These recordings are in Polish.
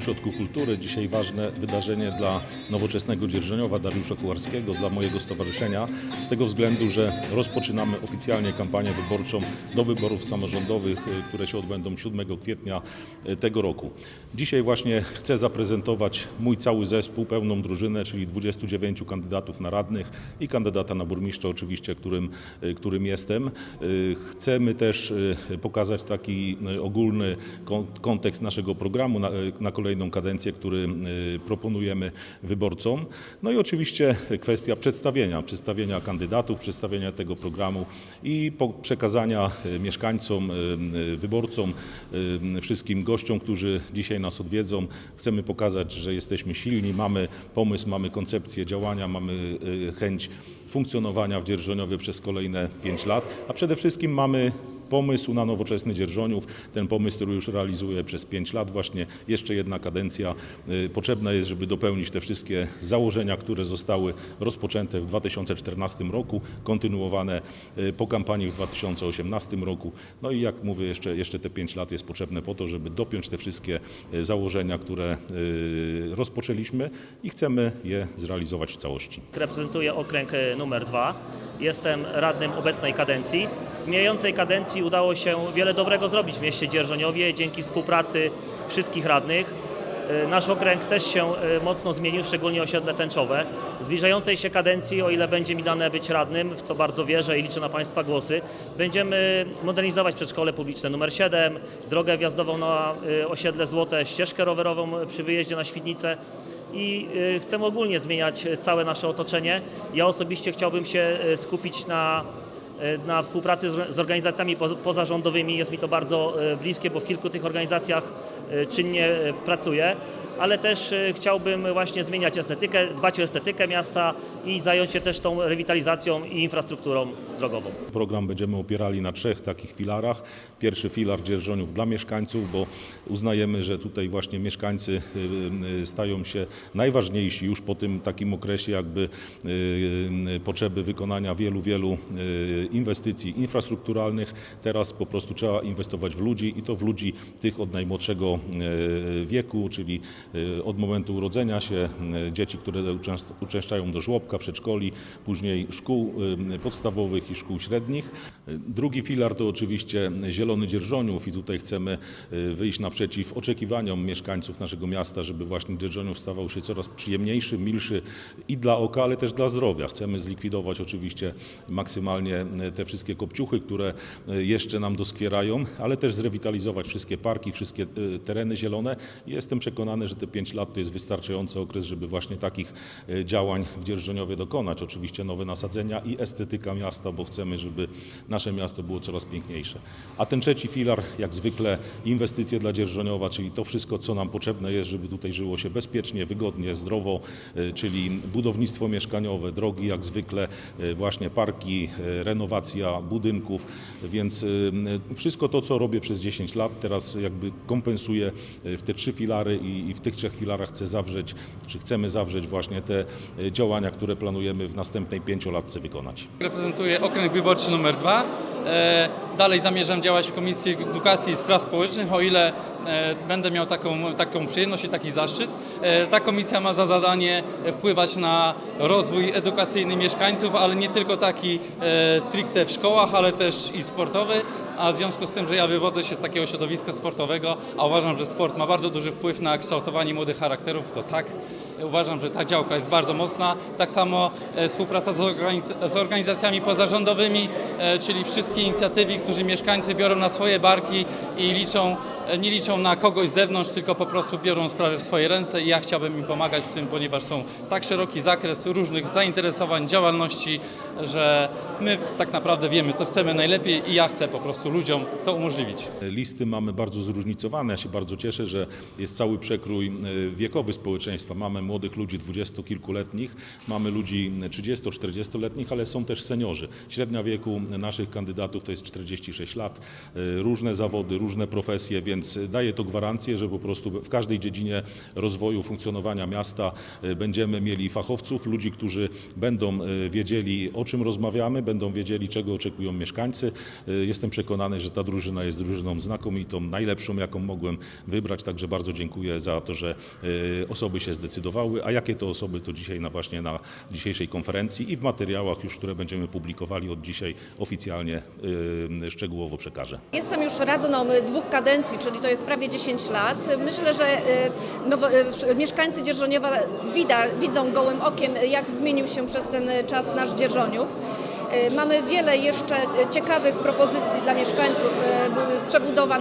Dzierżoniowskim Ośrodku Kultury. Dzisiaj ważne wydarzenie dla nowoczesnego Dzierżoniowa Dariusza Kułarskiego, dla mojego stowarzyszenia, z tego względu, że rozpoczynamy oficjalnie kampanię wyborczą do wyborów samorządowych, y, które się odbędą 7 kwietnia y, tego roku. Dzisiaj właśnie chcę zaprezentować mój cały zespół, pełną drużynę, czyli 29 kandydatów na radnych i kandydata na burmistrza oczywiście, którym, y, którym jestem. Chcemy też pokazać taki ogólny kon- kontekst naszego programu na, na kolejną kadencję, który y, proponujemy wyborcom. No i oczywiście kwestia przedstawienia, przedstawienia kandydatów, przedstawienia tego programu i przekazania y, mieszkańcom, y, wyborcom, wszystkim gościom, którzy dzisiaj nas odwiedzą. Chcemy pokazać, że jesteśmy silni, mamy pomysł, mamy koncepcję działania, mamy chęć funkcjonowania w Dzierżoniowie przez kolejne 5 lat, a przede wszystkim mamy pomysł na nowoczesny Dzierżoniów. Ten pomysł, który już realizuję przez 5 lat właśnie. Jeszcze jedna kadencja y, potrzebna jest, żeby dopełnić te wszystkie założenia, które zostały rozpoczęte w 2014 roku, kontynuowane y, po kampanii w 2018 roku. No i jak mówię, jeszcze, jeszcze te 5 lat jest potrzebne po to, żeby dopiąć te wszystkie y, założenia, które rozpoczęliśmy i chcemy je zrealizować w całości. Reprezentuję okręg numer dwa. Jestem radnym obecnej kadencji. W mijającej kadencji udało się wiele dobrego zrobić w mieście Dzierżoniowie dzięki współpracy wszystkich radnych. E, Nasz okręg też się e, mocno zmienił, szczególnie osiedle tęczowe. Zbliżającej się kadencji, o ile będzie mi dane być radnym, w co bardzo wierzę i liczę na Państwa głosy, będziemy modernizować przedszkole publiczne numer 7, drogę wjazdową na e, osiedle Złote, ścieżkę rowerową przy wyjeździe na Świdnicę i y, chcemy ogólnie zmieniać całe nasze otoczenie. Ja osobiście chciałbym się y, skupić na, y, na współpracy z organizacjami poz- pozarządowymi. Jest mi to bardzo bliskie, bo w kilku tych organizacjach czynnie pracuję. Ale też y, chciałbym właśnie zmieniać estetykę, dbać o estetykę miasta i zająć się też tą rewitalizacją i infrastrukturą drogową. Program będziemy opierali na trzech takich filarach. Pierwszy filar dzierżoniów dla mieszkańców, bo uznajemy, że tutaj właśnie mieszkańcy y, y, stają się najważniejsi już po tym takim okresie jakby potrzeby wykonania wielu, wielu inwestycji infrastrukturalnych. Teraz po prostu trzeba inwestować w ludzi i to w ludzi tych od najmłodszego wieku, czyli od momentu urodzenia się, y, dzieci, które uczęszczają do żłobka, przedszkoli, później szkół y, podstawowych i szkół średnich. Y, Drugi filar to oczywiście Zielony Dzierżoniów i tutaj chcemy y, wyjść naprzeciw oczekiwaniom mieszkańców naszego miasta, żeby właśnie Dzierżoniów stawał się coraz przyjemniejszy, milszy i dla oka, ale też dla zdrowia. Chcemy zlikwidować oczywiście maksymalnie y, te wszystkie kopciuchy, które y, jeszcze nam doskwierają, ale też zrewitalizować wszystkie parki, wszystkie y, tereny zielone. Jestem przekonany, że te 5 lat to jest wystarczający okres, żeby właśnie takich y, działań w Dzierżoniowie dokonać. Oczywiście nowe nasadzenia i estetyka miasta, bo chcemy, żeby nasze miasto było coraz piękniejsze. A ten trzeci filar, jak zwykle, inwestycje dla Dzierżoniowa, czyli to wszystko, co nam potrzebne jest, żeby tutaj żyło się bezpiecznie, wygodnie, zdrowo, y, czyli budownictwo mieszkaniowe, drogi jak zwykle, y, właśnie parki, renowacja budynków, więc wszystko to, co robię przez 10 lat, teraz jakby kompensuję w te trzy filary i w tych trzech filarach chcę zawrzeć, czy chcemy zawrzeć właśnie te y, działania, które planujemy w następnej pięciolatce wykonać. Reprezentuję okręg wyborczy numer 2. Dalej zamierzam działać w Komisji Edukacji i Spraw Społecznych, o ile e, będę miał taką, taką przyjemność i taki zaszczyt. E, Ta komisja ma za zadanie wpływać na rozwój edukacyjny mieszkańców, ale nie tylko taki e, stricte w szkołach, ale też i sportowy. A w związku z tym, że ja wywodzę się z takiego środowiska sportowego, a uważam, że sport ma bardzo duży wpływ na kształtowanie młodych charakterów, to tak, uważam, że ta działka jest bardzo mocna. Tak samo e, współpraca z, organiz- z organizacjami pozarządowymi, e, czyli wszystkie inicjatywy, którzy mieszkańcy biorą na swoje barki i liczą, e, nie liczą na kogoś z zewnątrz, tylko po prostu biorą sprawy w swoje ręce i ja chciałbym im pomagać w tym, ponieważ są tak szeroki zakres różnych zainteresowań, działalności, że my tak naprawdę wiemy, co chcemy najlepiej i ja chcę po prostu ludziom to umożliwić. Listy mamy bardzo zróżnicowane. Ja się bardzo cieszę, że jest cały przekrój e, wiekowy społeczeństwa. Mamy młodych ludzi dwudziestokilkuletnich, mamy ludzi 30-40-letnich, ale są też seniorzy. Średnia wieku naszych kandydatów to jest 46 lat. E, Różne zawody, różne profesje, więc więc daje to gwarancję, że po prostu w każdej dziedzinie rozwoju, funkcjonowania miasta e, będziemy mieli fachowców, ludzi, którzy będą e, wiedzieli, o czym rozmawiamy, będą wiedzieli, czego oczekują mieszkańcy. E, Jestem przekonany, że ta drużyna jest drużyną znakomitą, najlepszą, jaką mogłem wybrać, także bardzo dziękuję za to, że osoby się zdecydowały, a jakie to osoby, to dzisiaj na właśnie na dzisiejszej konferencji i w materiałach już, które będziemy publikowali od dzisiaj oficjalnie szczegółowo przekażę. Jestem już radną y, dwóch kadencji, czyli to jest prawie 10 lat. Myślę, że y, nowo, y, mieszkańcy Dzierżoniowa wida, widzą gołym okiem, jak zmienił się przez ten y, czas nasz Dzierżoniów. Mamy wiele jeszcze ciekawych propozycji dla mieszkańców. Przebudowa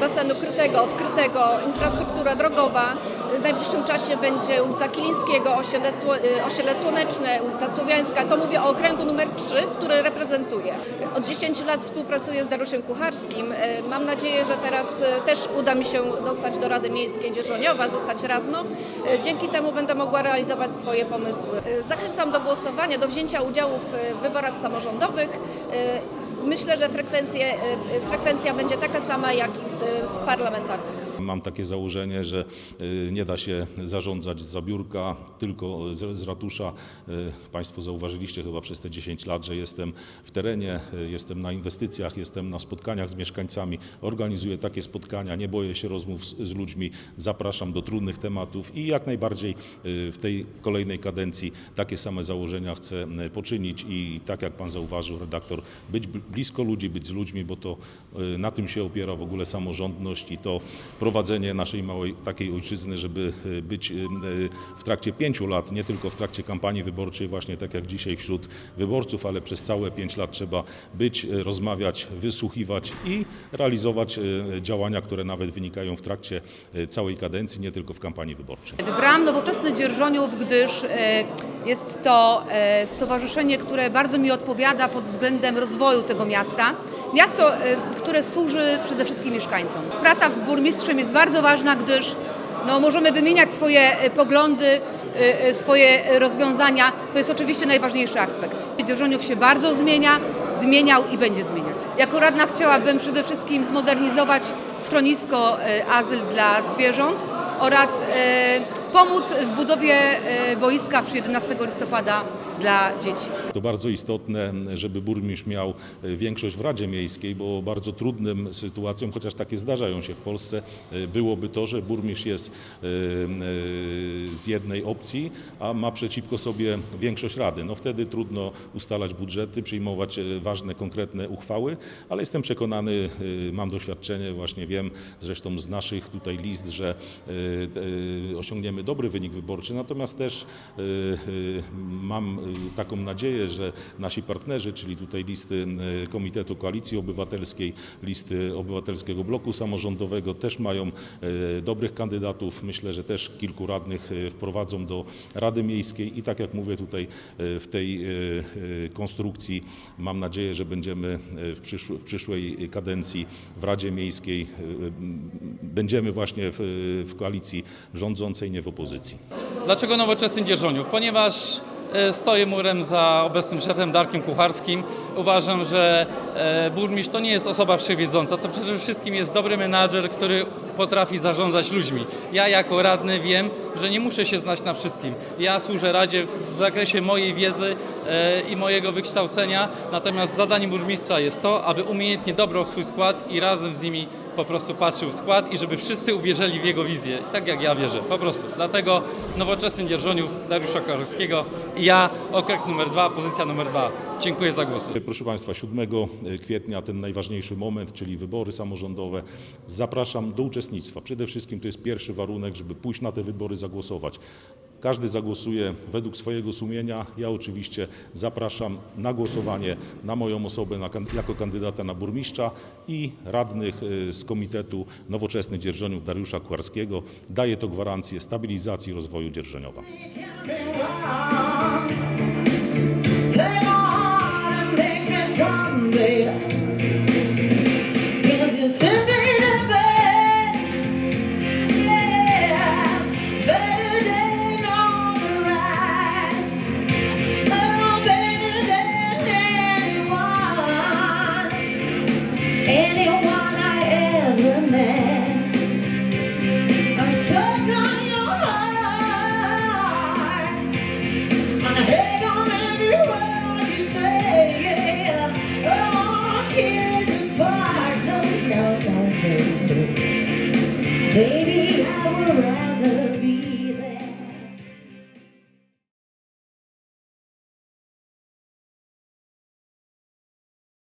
basenu krytego, odkrytego, infrastruktura drogowa. W najbliższym czasie będzie ulica Kilińskiego, osiedle, y, osiedle Słoneczne, ulica Słowiańska. To mówię o okręgu numer 3, który reprezentuję. Od 10 lat współpracuję z Dariuszem Kucharskim. E, Mam nadzieję, że teraz e, też uda mi się dostać do Rady Miejskiej Dzierżoniowa, zostać radną. Dzięki temu będę mogła realizować swoje pomysły. Zachęcam do głosowania, do wzięcia udziału w wyborach samorządowych. Myślę, że frekwencja będzie taka sama jak i w parlamentarnych. Mam takie założenie, że y, nie da się zarządzać z zabiórka, tylko z, ratusza. Y, Państwo zauważyliście chyba przez te 10 lat, że jestem w terenie, y, jestem na inwestycjach, jestem na spotkaniach z mieszkańcami, organizuję takie spotkania, nie boję się rozmów z, ludźmi, zapraszam do trudnych tematów i jak najbardziej w tej kolejnej kadencji takie same założenia chcę poczynić i tak jak Pan zauważył, redaktor, być bl- blisko ludzi, być z ludźmi, bo to na tym się opiera w ogóle samorządność i to prowadzenie naszej małej takiej ojczyzny, żeby y, być y, w trakcie pięciu lat, nie tylko w trakcie kampanii wyborczej, właśnie tak jak dzisiaj wśród wyborców, ale przez całe pięć lat trzeba być, y, rozmawiać, wysłuchiwać i realizować działania, które nawet wynikają w trakcie całej kadencji, nie tylko w kampanii wyborczej. Wybrałam Nowoczesny Dzierżoniów, gdyż e, jest to e, stowarzyszenie, które bardzo mi odpowiada pod względem rozwoju tego miasta. Miasto, e, które służy przede wszystkim mieszkańcom. Praca z burmistrzem jest bardzo ważna, gdyż no, możemy wymieniać swoje e, poglądy, swoje rozwiązania. To jest oczywiście najważniejszy aspekt. Dzierżoniów się bardzo zmienia, zmieniał i będzie zmieniać. Jako radna chciałabym przede wszystkim zmodernizować schronisko azyl dla zwierząt oraz pomóc w budowie e, boiska przy 11 listopada dla dzieci. To bardzo istotne, żeby burmistrz miał e, większość w Radzie Miejskiej, bo bardzo trudnym sytuacją, chociaż takie zdarzają się w Polsce, e, byłoby to, że burmistrz jest z jednej opcji, a ma przeciwko sobie większość Rady. No wtedy trudno ustalać budżety, przyjmować ważne, konkretne uchwały, ale jestem przekonany, mam doświadczenie, właśnie wiem zresztą z naszych tutaj list, że e, osiągniemy dobry wynik wyborczy, natomiast też e, e, mam e, taką nadzieję, że nasi partnerzy, czyli tutaj listy Komitetu Koalicji Obywatelskiej, listy Obywatelskiego Bloku Samorządowego też mają dobrych kandydatów. Myślę, że też kilku radnych wprowadzą do Rady Miejskiej i tak jak mówię tutaj w tej konstrukcji mam nadzieję, że będziemy w, w przyszłej kadencji w Radzie Miejskiej będziemy właśnie w, w koalicji rządzącej, nie w Dlaczego Nowoczesny Dzierżoniów? Ponieważ e, stoję murem za obecnym szefem Darkiem Kucharskim. Uważam, że e, burmistrz to nie jest osoba wszechwiedząca, to przede wszystkim jest dobry menadżer, który potrafi zarządzać ludźmi. Ja jako radny wiem, że nie muszę się znać na wszystkim. Ja służę Radzie w zakresie mojej wiedzy e, i mojego wykształcenia, natomiast zadaniem burmistrza jest to, aby umiejętnie dobrał swój skład i razem z nimi po prostu patrzył w skład i żeby wszyscy uwierzyli w jego wizję, tak jak ja wierzę, po prostu. Dlatego nowoczesny Dzierżoniów Dariusza Karolskiego i ja, okręg numer dwa, pozycja numer dwa. Dziękuję za głosy. Proszę Państwa, 7 kwietnia ten najważniejszy moment, czyli wybory samorządowe. Zapraszam do uczestnictwa. Przede wszystkim to jest pierwszy warunek, żeby pójść na te wybory, zagłosować. Każdy zagłosuje według swojego sumienia. Ja oczywiście zapraszam na głosowanie na moją osobę na, jako kandydata na burmistrza i radnych y, z Komitetu Nowoczesny Dzierżoniów Dariusza Kucharskiego. Daje to gwarancję stabilizacji i rozwoju Dzierżoniowa. Take